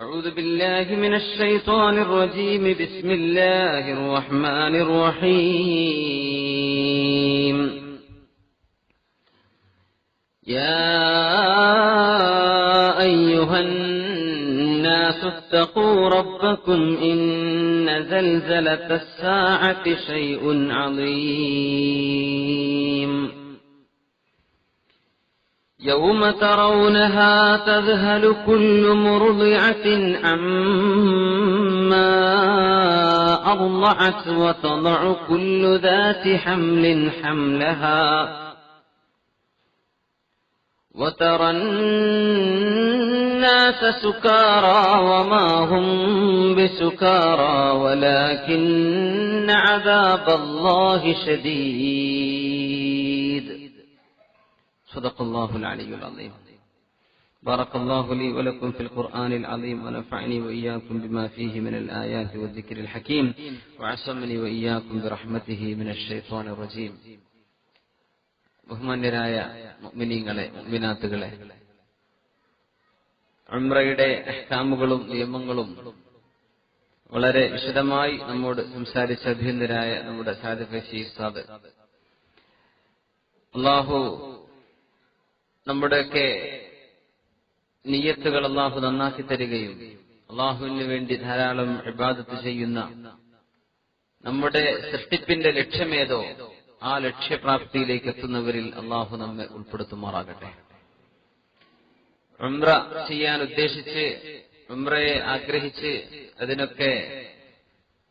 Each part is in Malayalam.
أعوذ بالله من الشيطان الرجيم. بسم الله الرحمن الرحيم. يا أيها الناس اتقوا ربكم إن زلزلة الساعة شيء عظيم. يوم ترونها تذهل كل مرضعة عما أرضعت وتضع كل ذات حمل حملها. وترى الناس سكارى وما هم بسكارى ولكن عذاب الله شديد. صدق الله العلي العظيم بارك الله لي ولكم في القرآن العظيم ونفعني وإياكم بما فيه من الآيات والذكر الحكيم وعصمني وإياكم برحمته من الشيطان الرجيم ബഹുമാന്യരായ മുഅ്മിനീങ്ങളെ മുഅ്മിനാത്തുകളെ ഉംറയുടെ അഹ്കാമുകളും നിയമങ്ങളും വളരെ വിശദമായി നമ്മോട് സംസാരിച്ച അഭ്യന്തരായ നമ്മുടെ സാദിഖ് സാദ് അള്ളാഹു നമ്മുടെയൊക്കെ നീയത്തുകൾ അള്ളാഹു നന്നാക്കി തരികയും അള്ളാഹുവിന് വേണ്ടി ധാരാളം ഇബാദത്ത് ചെയ്യുന്ന നമ്മുടെ സൃഷ്ടിപ്പിന്റെ ലക്ഷ്യമേതോ ആ ലക്ഷ്യപ്രാപ്തിയിലേക്ക് എത്തുന്നവരിൽ അള്ളാഹു നമ്മെ ഉൾപ്പെടുത്തുമാറാകട്ടെ. ഉംറ ചെയ്യാൻ ഉദ്ദേശിച്ച് ഉംറയെ ആഗ്രഹിച്ച് അതിനൊക്കെ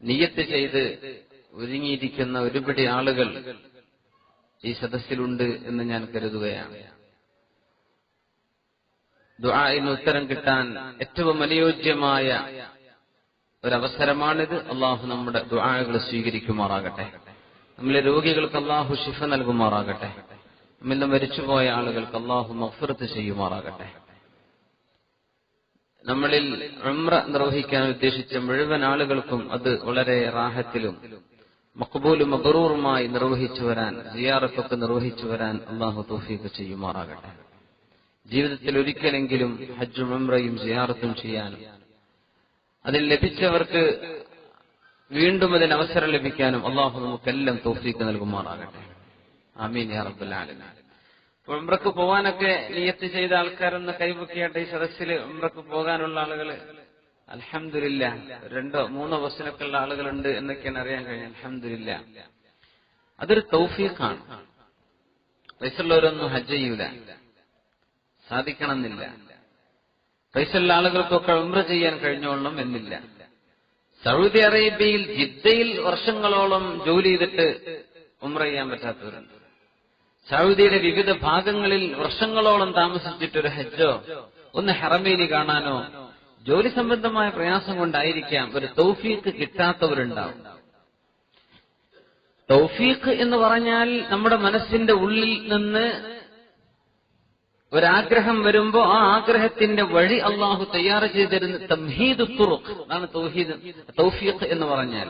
നിയത്ത് ചെയ്ത് ഒരുങ്ങിയിരിക്കുന്ന ഒരുപിടി ആളുകൾ ഈ സദസ്സിലുണ്ട് എന്ന് ഞാൻ കരുതുകയാണ്. ദുആഇന് ഉത്തരം കിട്ടാൻ ഏറ്റവും അനുയോജ്യമായ ഒരവസരമാണിത്. അള്ളാഹു നമ്മുടെ ദുആകൾ സ്വീകരിക്കുമാറാകട്ടെ. നമ്മളെ രോഗികൾക്ക് അള്ളാഹു ഷിഫ നൽകുമാറാകട്ടെ. നമ്മിൽ മരിച്ചുപോയ ആളുകൾക്ക് അള്ളാഹു മഫ്റത്ത് ചെയ്യുമാറാകട്ടെ. നമ്മളിൽ ഉംറ നിർവഹിക്കാൻ ഉദ്ദേശിച്ച മുഴുവൻ ആളുകൾക്കും അത് വളരെ റാഹത്തിലും മക്ബൂലും മബറൂറുമായി നിർവഹിച്ചു വരാൻ സിയാറത്തൊക്കെ നിർവഹിച്ചു വരാൻ അള്ളാഹു തൗഫീഖ് ചെയ്യുമാറാകട്ടെ. ജീവിതത്തിൽ ഒരിക്കലെങ്കിലും ഹജ്ജും ഉംറയും സിയാറത്തും ചെയ്യാനും അതിൽ ലഭിച്ചവർക്ക് വീണ്ടും അതിന് അവസരം ലഭിക്കാനും അള്ളാഹു നമുക്കെല്ലാം തോഫീക്ക് നൽകുമാറാകട്ടെ. ആമീൻ യാ ആലമീൻ. ഉംറക്ക് പോവാനൊക്കെ നിയത്ത് ചെയ്ത ആൾക്കാരെന്ന് കൈപൊക്കിയാട്ടെ ഈ സദസ്സിൽ ഉംറക്ക് പോകാനുള്ള ആളുകൾ അലഹമില്ല രണ്ടോ മൂന്നോ ബസ്സിനൊക്കെ ഉള്ള ആളുകളുണ്ട് എന്നൊക്കെയാണ് അറിയാൻ കഴിഞ്ഞത്. അലഹമില്ല അതൊരു തൗഫീഖാണ്. വയസ്സുള്ളവരൊന്നും ഹജ്ജ് ചെയ്യൂല. സാധിക്കണമെന്നില്ല. പൈസയുള്ള ആളുകൾക്കൊക്കെ ഉംറ ചെയ്യാൻ കഴിഞ്ഞോളണം എന്നില്ല. സൗദി അറേബ്യയിൽ ജിദ്ദയിൽ വർഷങ്ങളോളം ജോലി ചെയ്തിട്ട് ഉംറ ചെയ്യാൻ പറ്റാത്തവരുണ്ട്. സൗദിയുടെ വിവിധ ഭാഗങ്ങളിൽ വർഷങ്ങളോളം താമസിച്ചിട്ടൊരു ഹജ്ജോ ഒന്ന് ഹറമേലി കാണാനോ ജോലി സംബന്ധമായ പ്രയാസം കൊണ്ടായിരിക്കാം ഒരു തൗഫീഖ് കിട്ടാത്തവരുണ്ടാവും. തൗഫീഖ് എന്ന് പറഞ്ഞാൽ നമ്മുടെ മനസ്സിന്റെ ഉള്ളിൽ നിന്ന് ഒരാഗ്രഹം വരുമ്പോ ആ ആഗ്രഹത്തിന്റെ വഴി അള്ളാഹു തയ്യാറ് ചെയ്തിരുന്ന തംഹീദ് തുറുഖ് അതാണ് തൗഹീദ് തൗഫീഖ് എന്ന് പറഞ്ഞാൽ.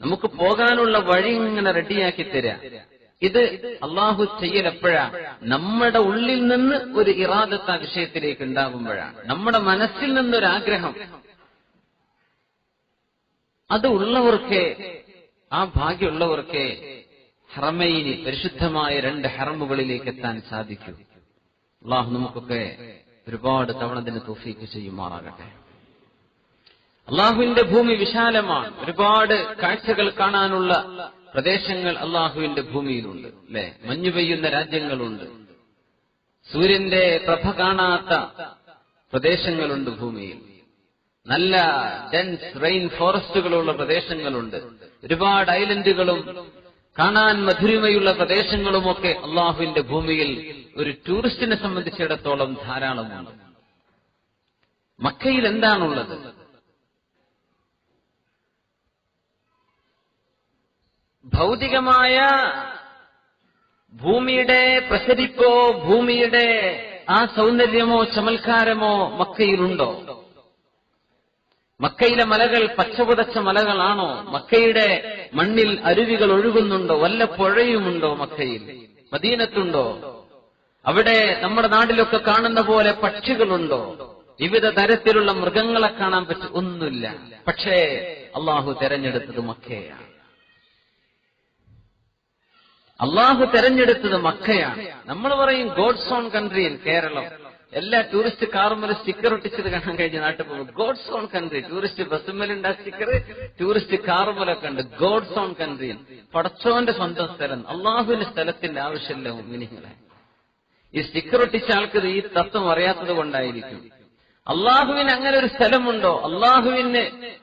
നമുക്ക് പോകാനുള്ള വഴി ഇങ്ങനെ റെഡിയാക്കി തരാ. ഇത് അള്ളാഹു ചെയ്യലപ്പോഴാ നമ്മുടെ ഉള്ളിൽ നിന്ന് ഒരു ഇറാദത്ത് ആ വിഷയത്തിലേക്ക് ഉണ്ടാകുമ്പോഴാണ്. നമ്മുടെ മനസ്സിൽ നിന്നൊരാഗ്രഹം. അത് ഉള്ളവർക്ക് ആ ഭാഗ്യമുള്ളവർക്ക് ഹറമയിനി പരിശുദ്ധമായ രണ്ട് ഹറമുകളിലേക്ക് എത്താൻ സാധിക്കും. അള്ളാഹു നമുക്കൊക്കെ ഒരുപാട് തവണ തന്നെ തോഫീക്ക് ചെയ്യുമാറാകട്ടെ. അള്ളാഹുവിന്റെ ഭൂമി വിശാലമാണ്. ഒരുപാട് കാഴ്ചകൾ കാണാനുള്ള പ്രദേശങ്ങൾ അള്ളാഹുവിന്റെ ഭൂമിയിലുണ്ട് അല്ലെ? മഞ്ഞു പെയ്യുന്ന രാജ്യങ്ങളുണ്ട്. സൂര്യന്റെ പ്രഭ കാണാത്ത പ്രദേശങ്ങളുണ്ട് ഭൂമിയിൽ. നല്ല ഡെൻസ് റെയിൻ ഫോറസ്റ്റുകളുള്ള പ്രദേശങ്ങളുണ്ട്. ഒരുപാട് ഐലൻഡുകളും കാണാൻ മധുരിമയുള്ള പ്രദേശങ്ങളുമൊക്കെ അള്ളാഹുവിന്റെ ഭൂമിയിൽ ഒരു ടൂറിസ്റ്റിനെ സംബന്ധിച്ചിടത്തോളം ധാരാളമാണ്. മക്കയിൽ എന്താണുള്ളത്? ഭൗതികമായ ഭൂമിയുടെ പ്രസരിപ്പോ ഭൂമിയുടെ ആ സൗന്ദര്യമോ ചമൽക്കാരമോ മക്കയിലുണ്ടോ? മക്കയിലെ മലകൾ പച്ചപുതച്ച മലകളാണോ? മക്കയുടെ മണ്ണിൽ അരുവികൾ ഒഴുകുന്നുണ്ടോ? വല്ല പുഴയുമുണ്ടോ മക്കയിൽ? മദീനത്തുണ്ടോ? അവിടെ നമ്മുടെ നാട്ടിലൊക്കെ കാണുന്ന പോലെ പക്ഷികളുണ്ടോ? വിവിധ തരത്തിലുള്ള മൃഗങ്ങളെ കാണാൻ പറ്റും ഒന്നുമില്ല. പക്ഷേ അള്ളാഹു തെരഞ്ഞെടുത്തത് മക്കയാണ്. അള്ളാഹു തെരഞ്ഞെടുത്തത് മക്കയാണ്. നമ്മൾ പറയും ഗോഡ്സ് ഓൺ കൺട്രിയിൽ കേരളം. എല്ലാ ടൂറിസ്റ്റ് കാറുമ്പോൾ സ്റ്റിക്കർ ഒട്ടിച്ചത് കാണാൻ കഴിഞ്ഞ നാട്ടിൽ പോകും. ഗോഡ്സ് ഓൺ കൺട്രി ടൂറിസ്റ്റ് ബസ്സുമ്മലുണ്ട് ആ സ്റ്റിക്കർ ടൂറിസ്റ്റ് കാറുമ്പോലൊക്കെ ഉണ്ട്. ഗോഡ്സ് ഓൺ കൺട്രിയിൽ പടച്ചോന്റെ സ്വന്തം സ്ഥലം അള്ളാഹുവിന്റെ സ്ഥലത്തിന്റെ ആവശ്യമില്ല മിനിങ്ങളെ ഈ സ്റ്റിക്കർ ഒട്ടിച്ച ആൾക്ക് ഈ തത്വം അറിയാത്തത് കൊണ്ടായിരിക്കും. അള്ളാഹുവിന് അങ്ങനെ ഒരു സ്ഥലമുണ്ടോ? അള്ളാഹുവിന്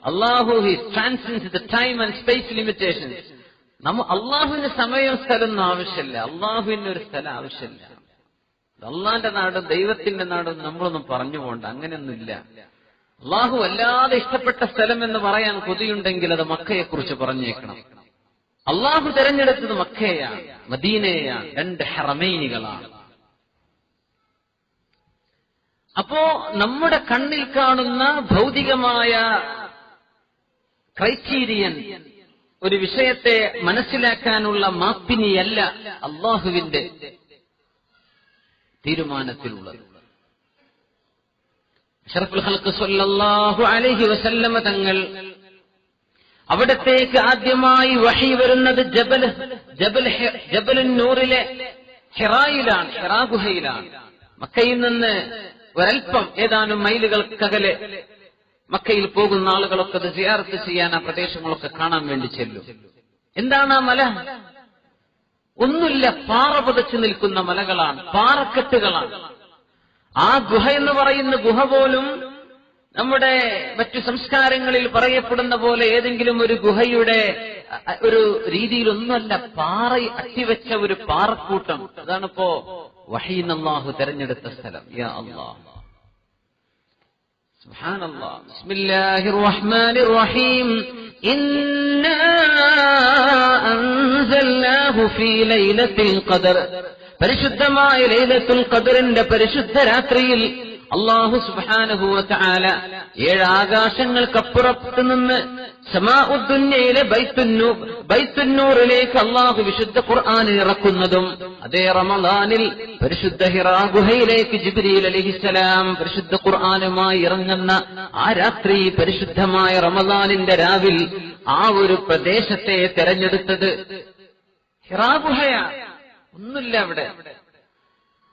Allah he transcends time and space limitations നമ്മ അള്ളാഹുവിന് സമയവും സ്ഥലമൊന്നും ആവശ്യമില്ല. അള്ളാഹുവിന് ഒരു സ്ഥലം ആവശ്യമില്ല. അള്ളാന്റെ നാടും ദൈവത്തിന്റെ നാടും നമ്മളൊന്നും പറഞ്ഞു പോണ്ട. അങ്ങനെയൊന്നുമില്ല. അള്ളാഹു അല്ലാതെ ഇഷ്ടപ്പെട്ട സ്ഥലം എന്ന് പറയാൻ കൊതിയുണ്ടെങ്കിൽ അത് മക്കയെ കുറിച്ച് പറഞ്ഞേക്കണം. അള്ളാഹു തെരഞ്ഞെടുത്തത് മക്കയെയാണ് മദീനയെയാണ് രണ്ട് ഹറമൈനികളാണ്. അപ്പോ നമ്മുടെ കണ്ണിൽ കാണുന്ന ഭൗതികമായ ക്രൈറ്റീരിയൻ ഒരു വിഷയത്തെ മനസ്സിലാക്കാനുള്ള മാപ്പിനിയല്ല അള്ളാഹുവിന്റെ തീരുമാനത്തിലുള്ളത്. ഷറഫുൽ അലൈഹി വസല്ലമ തങ്ങൾ അവിടത്തേക്ക് ആദ്യമായി വഹി വരുന്നത് ജബൽ ജബൽ ജബൽ നൂറിലെ ഹെറായിലാണ് ഹെറാ ഗുഹയിലാണ് മക്കയിൽ നിന്ന് ഒരൽപ്പം ഏതാനും മൈലുകൾക്കകലെ മക്കയിൽ പോകുന്ന ആളുകളൊക്കെ അത് ജിയാർത്ത് ചെയ്യാൻ ആ പ്രദേശങ്ങളൊക്കെ കാണാൻ വേണ്ടി ചെല്ലും. എന്താണ് ആ മല? ഒന്നുമില്ല പാറ പുതച്ചു നിൽക്കുന്ന മലകളാണ് പാറക്കെട്ടുകളാണ്. ആ ഗുഹ എന്ന് പറയുന്ന ഗുഹ പോലും നമ്മുടെ മറ്റു സംസ്കാരങ്ങളിൽ പറയപ്പെടുന്ന പോലെ ഏതെങ്കിലും ഒരു ഗുഹയുടെ ഒരു രീതിയിലൊന്നുമല്ല പാറ അട്ടിവെച്ച ഒരു പാറക്കൂട്ടം. അതാണിപ്പോ വഹീൻ അള്ളാഹു തെരഞ്ഞെടുത്ത സ്ഥലം യാ അള്ളാഹ് سبحان الله بسم الله الرحمن الرحيم إنا أنزلناه في ليلة القدر പരിശുദ്ധമായ ലൈലത്തുൽ ഖദറിന്റെ പരിശുദ്ധ രാത്രിയിൽ അള്ളാഹു ഏഴ് ആകാശങ്ങൾക്കപ്പുറത്ത് നിന്ന് സമാഉദ്ദുന്നയിലെ ബൈത്തുന്നൂ ബൈത്തുന്നൂറിലേക്ക് അള്ളാഹു വിശുദ്ധ ഖുർആാനിൽ ഇറക്കുന്നതും അതേ റമദാനിൽ പരിശുദ്ധ ഹിറാ ഗുഹയിലേക്ക് ജിബ്രീൽ അലൈഹിസ്സലാം പരിശുദ്ധ ഖുർആാനുമായി ഇറങ്ങുന്ന ആ രാത്രി പരിശുദ്ധമായ റമദാനിന്റെ രാവിൽ ആ ഒരു പ്രദേശത്തെ തെരഞ്ഞെടുത്തത് ഹിറാ ഗുഹയാണ് ഒന്നുമില്ല അവിടെ.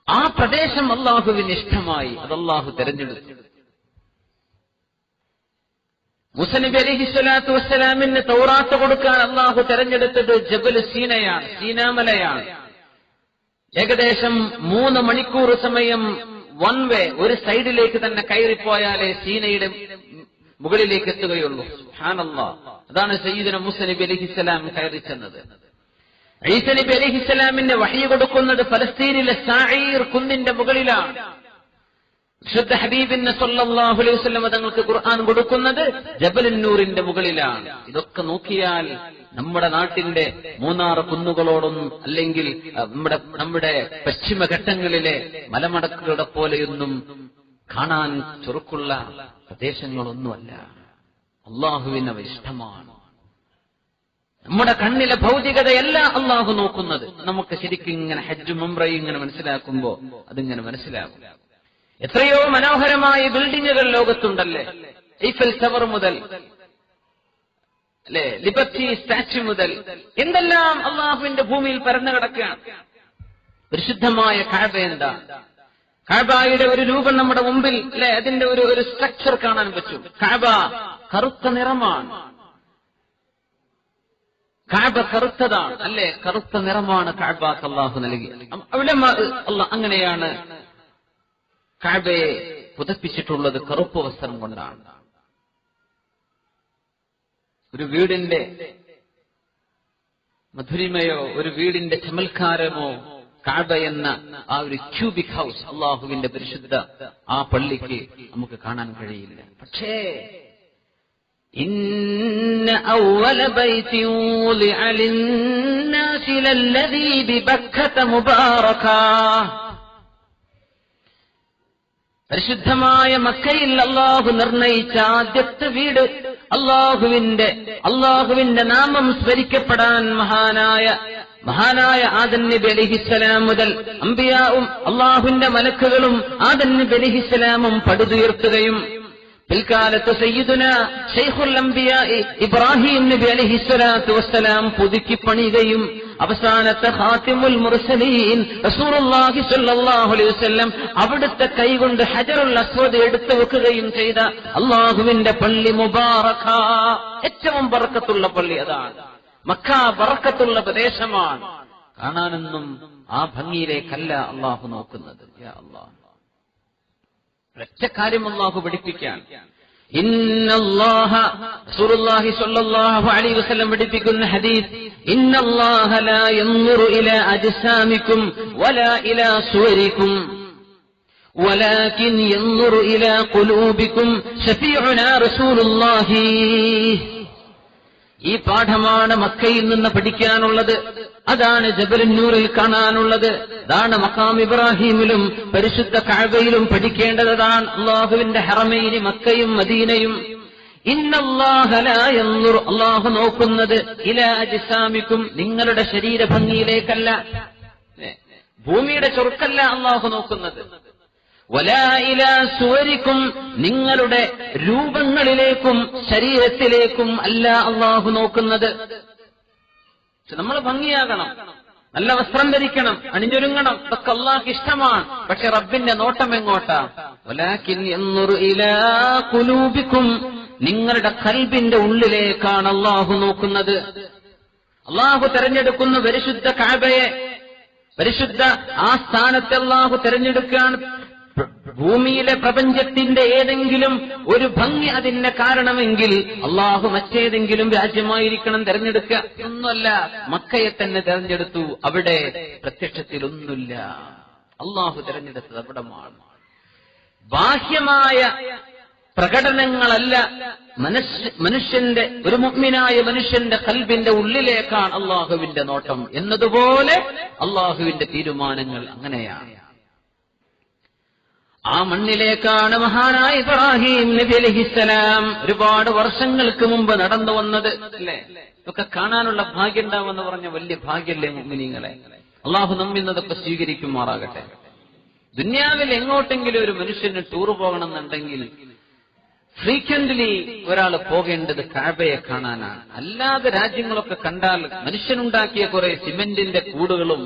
ആ പ്രദേശം അള്ളാഹുവിന് ഇഷ്ടമായി. അത് അള്ളാഹു തെരഞ്ഞെടുത്തു. മുസനബി അലഹി സ്വലാത്തു വസ്സലാമിന് തൗറാത്ത് കൊടുക്കാൻ അള്ളാഹു തെരഞ്ഞെടുത്തത് ജബൽ സീനയാണ് സീനാമലയാണ്. ഏകദേശം മൂന്ന് മണിക്കൂർ സമയം വൺ വേ ഒരു സൈഡിലേക്ക് തന്നെ കയറിപ്പോയാലേ സീനയുടെ മുകളിലേക്ക് എത്തുകയുള്ളൂ. അതാണ് സയ്യിദിന മുസനബി അലഹിസ്സലാം കയറി ചെന്നത്. ഈസ നബി അലഹിസ്സലാമിന്റെ വഹി കൊടുക്കുന്നത് ഫലസ്തീനിലെ സാഈർ കുന്നിന്റെ മുകളിലാണ്. വിശുദ്ധ ഹബീബിന് സല്ലല്ലാഹു അലൈഹി വസല്ലം തങ്ങൾക്ക് ഖുർആൻ കൊടുക്കുന്നത് ജബലന്നൂറിന്റെ മുകളിലാണ്. ഇതൊക്കെ നോക്കിയാൽ നമ്മുടെ നാട്ടിന്റെ മൂന്നാർ കുന്നുകളോടൊന്നും അല്ലെങ്കിൽ നമ്മുടെ നമ്മുടെ പശ്ചിമഘട്ടങ്ങളിലെ മലമടക്കുകളുടെ പോലെയൊന്നും കാണാൻ ചെറുക്കുള്ള പ്രദേശങ്ങളൊന്നുമല്ല. അള്ളാഹുവിന് അവ ഇഷ്ടമാണ്. നമ്മുടെ കണ്ണിലെ ഭൗതികതയല്ല അള്ളാഹു നോക്കുന്നത്. നമുക്ക് ശരിക്കും ഇങ്ങനെ ഹജ്ജും മുംറയും ഇങ്ങനെ മനസ്സിലാക്കുമ്പോ അതിങ്ങനെ മനസ്സിലാകും. എത്രയോ മനോഹരമായ ബിൽഡിങ്ങുകൾ ലോകത്തുണ്ടല്ലേ? ഈഫൽ ടവർ മുതൽ അല്ലെ? ലിബർട്ടി സ്റ്റാച്യു മുതൽ എന്തെല്ലാം അള്ളാഹുവിന്റെ ഭൂമിയിൽ പരന്നു കിടക്കുകയാണ്. പരിശുദ്ധമായ കാഴ്ച എന്താ? കാബായുടെ ഒരു രൂപം നമ്മുടെ മുമ്പിൽ അല്ലെ? അതിന്റെ ഒരു ഒരു സ്ട്രക്ചർ കാണാൻ പറ്റും. കാബ കറുത്ത നിറമാണ്. കാബ കറുത്തതാണ്. അല്ലെ? കറുത്ത നിറമാണ് കാബ അള്ളാഹു നൽകി. അവിടെ അള്ളാഹ് അങ്ങനെയാണ് കാബയെ പുതപ്പിച്ചിട്ടുള്ളത് കറുപ്പ് വസ്ത്രം കൊണ്ടാണ്. ഒരു വീടിന്റെ മധുരിമയോ ഒരു വീടിന്റെ ചമൽക്കാരമോ കാബ എന്ന ആ ഒരു ക്യൂബിക് ഹൗസ് അള്ളാഹുവിന്റെ പരിശുദ്ധ ആ പള്ളിക്ക് നമുക്ക് കാണാൻ കഴിയില്ല. പക്ഷേ إن أول بيت وضع للناس للذي ببكة مباركا പരിശുദ്ധമായ മക്കയിൽ അള്ളാഹു നിർണയിച്ച ആദ്യത്തെ വീട് അള്ളാഹുവിന്റെ അള്ളാഹുവിന്റെ നാമം സ്മരിക്കപ്പെടാൻ മഹാനായ മഹാനായ ആദൻ നബി അലിഹിസ്സലാം മുതൽ അമ്പിയാവും അള്ളാഹുവിന്റെ മലക്കുകളും ആദൻ നബി അലിഹിസ്സലാമും പടുതുയർത്തുകയും പിൽക്കാലത്ത് സയ്യിദുന ഷെയ്ഖുൽ അംബിയ ഇബ്രാഹിം നബി അലഹിസ്വലാത്തു വസ്സലാം പുതുക്കി പണിയുകയും അവസാനത്തെ ഹാത്തിമുൽ മുർസലീൻ റസൂലുള്ളാഹി സ്വല്ലല്ലാഹു അലൈഹി വസല്ലം അവിടുത്തെ കൈകൊണ്ട് ഹജറുൽ അസ്വദ് എടുത്തു വെക്കുകയും ചെയ്ത അള്ളാഹുവിന്റെ പള്ളി മുബാറക. ഏറ്റവും ബറക്കത്തുള്ള പള്ളി അതാണ്. മക്ക ബറക്കത്തുള്ള പ്രദേശമാണ്. കാണാനൊന്നും ആ ഭംഗിയിലേക്കല്ല അള്ളാഹു നോക്കുന്നത്. അള്ളാഹ്. ഒരൊറ്റ കാര്യം അള്ളാഹു പഠിപ്പിക്കാൻ ഇന്നല്ലാഹ റസൂലുള്ളാഹി സ്വല്ലല്ലാഹു അലൈഹി വസല്ലം പഠിപ്പിക്കുന്ന ഹദീസ് ഇന്നല്ലാഹ ലാ യൻദുറു ഇലാ അജ്സാമിക്കും വലാ ഇലാ സുവരിക്കും ولكن ينظر إلى قلوبكم شفيعنا رسول الله ഈ പാഠമാണ് മക്കയിൽ നിന്ന് പഠിക്കാനുള്ളത് അതാണ് ജബലുന്നൂറിൽ കാണാനുള്ളത്. അതാണ് മക്കാം ഇബ്രാഹിമിലും പരിശുദ്ധ കഴവയിലും പഠിക്കേണ്ടതാണ് അള്ളാഹുവിന്റെ ഹറമയിനി മക്കയും മദീനയും. അള്ളാഹു നോക്കുന്നത് ഇല അജിസാമിക്കും നിങ്ങളുടെ ശരീരഭംഗിയിലേക്കല്ല. ഭൂമിയുടെ ചൊറുക്കല്ല അള്ളാഹു നോക്കുന്നത്. സുവരിക്കും നിങ്ങളുടെ രൂപങ്ങളിലേക്കും ശരീരത്തിലേക്കും അല്ല അള്ളാഹു നോക്കുന്നത്. നമ്മൾ ഭംഗിയാകണം. നല്ല വസ്ത്രം ധരിക്കണം. അണിഞ്ഞൊരുങ്ങണം. ഇതൊക്കെ അള്ളാഹ് ഇഷ്ടമാണ്. പക്ഷെ റബ്ബിന്റെ നോട്ടം എങ്ങോട്ടാ? നിങ്ങളുടെ കൽബിന്റെ ഉള്ളിലേക്കാണ് അള്ളാഹു നോക്കുന്നത്. അള്ളാഹു തെരഞ്ഞെടുക്കുന്ന പരിശുദ്ധ കാബയെ പരിശുദ്ധ ആ സ്ഥാനത്തെ അള്ളാഹു തെരഞ്ഞെടുക്കാൻ ഭൂമിയിലെ പ്രപഞ്ചത്തിന്റെ ഏതെങ്കിലും ഒരു ഭംഗി അതിന്റെ കാരണമെങ്കിൽ അള്ളാഹു മറ്റേതെങ്കിലും രാജ്യമായിരിക്കണം തെരഞ്ഞെടുക്കുക. ഒന്നുമല്ല മക്കയെ തന്നെ തെരഞ്ഞെടുത്തു. അവിടെ പ്രത്യക്ഷത്തിൽ ഒന്നുമില്ല അള്ളാഹു തെരഞ്ഞെടുത്തത് അവിടമാണ്. ബാഹ്യമായ പ്രകടനങ്ങളല്ല മനുഷ്യ മനുഷ്യന്റെ ഒരു മുഗ്മിനായ മനുഷ്യന്റെ കൽബിന്റെ ഉള്ളിലേക്കാണ് അള്ളാഹുവിന്റെ നോട്ടം എന്നതുപോലെ അള്ളാഹുവിന്റെ തീരുമാനങ്ങൾ അങ്ങനെയാണ്. ആ മണ്ണിലേക്കാണ് മഹാനായ ഇബ്രാഹിം നബി അലഹിസ്സലാം ഒരുപാട് വർഷങ്ങൾക്ക് മുമ്പ് നടന്നു വന്നത് അല്ലേ? ഇതൊക്കെ കാണാനുള്ള ഭാഗ്യം ഉണ്ടാവുമെന്ന് പറഞ്ഞ വലിയ ഭാഗ്യല്ലേ മുഗ്മിനീങ്ങളെ അള്ളാഹു നമ്മിന്നതൊക്കെ സ്വീകരിക്കുമാറാകട്ടെ. ദുന്യാവിൽ എങ്ങോട്ടെങ്കിലും ഒരു മനുഷ്യന് ടൂർ പോകണമെന്നുണ്ടെങ്കിൽ ഫ്രീക്വന്റ്ലി ഒരാൾ പോകേണ്ടത് കാബയെ കാണാനാണ്. അല്ലാതെ രാജ്യങ്ങളൊക്കെ കണ്ടാൽ മനുഷ്യനുണ്ടാക്കിയ കുറെ സിമെന്റിന്റെ കൂടുകളും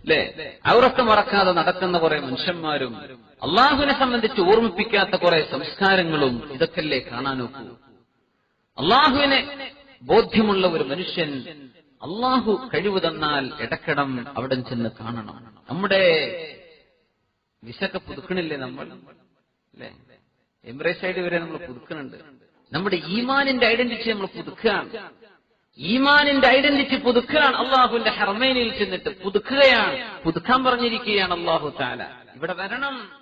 അല്ലെ? അവരൊക്കെ മറക്കാതെ നടക്കുന്ന കുറെ മനുഷ്യന്മാരും അള്ളാഹുവിനെ സംബന്ധിച്ച് ഓർമ്മിപ്പിക്കാത്ത കുറെ സംസ്കാരങ്ങളും ഇതൊക്കെയല്ലേ കാണാനൊക്കൂ അള്ളാഹുവിനെ ബോധ്യമുള്ള ഒരു മനുഷ്യൻ അള്ളാഹു കഴിവ് തന്നാൽ ഇടക്കിടം അവിടെ ചെന്ന് കാണണം. നമ്മുടെ വിശക്ക പുതുക്കണില്ലേ നമ്മൾ? അല്ലേ? എംബ്രേസ് സൈഡ് വരെ നമ്മൾ പുതുക്കുന്നുണ്ട്. നമ്മുടെ ഈമാനിന്റെ ഐഡന്റിറ്റി നമ്മൾ പുതുക്കുകയാണ്. ഈമാനിന്റെ ഐഡന്റിറ്റി പുതുക്കുകയാണ്. അള്ളാഹുവിന്റെ ഹർമേനിൽ ചെന്നിട്ട് പുതുക്കുകയാണ്. പുതുക്കാൻ പറഞ്ഞിരിക്കുകയാണ് അള്ളാഹു താല ഇവിടെ വരണം.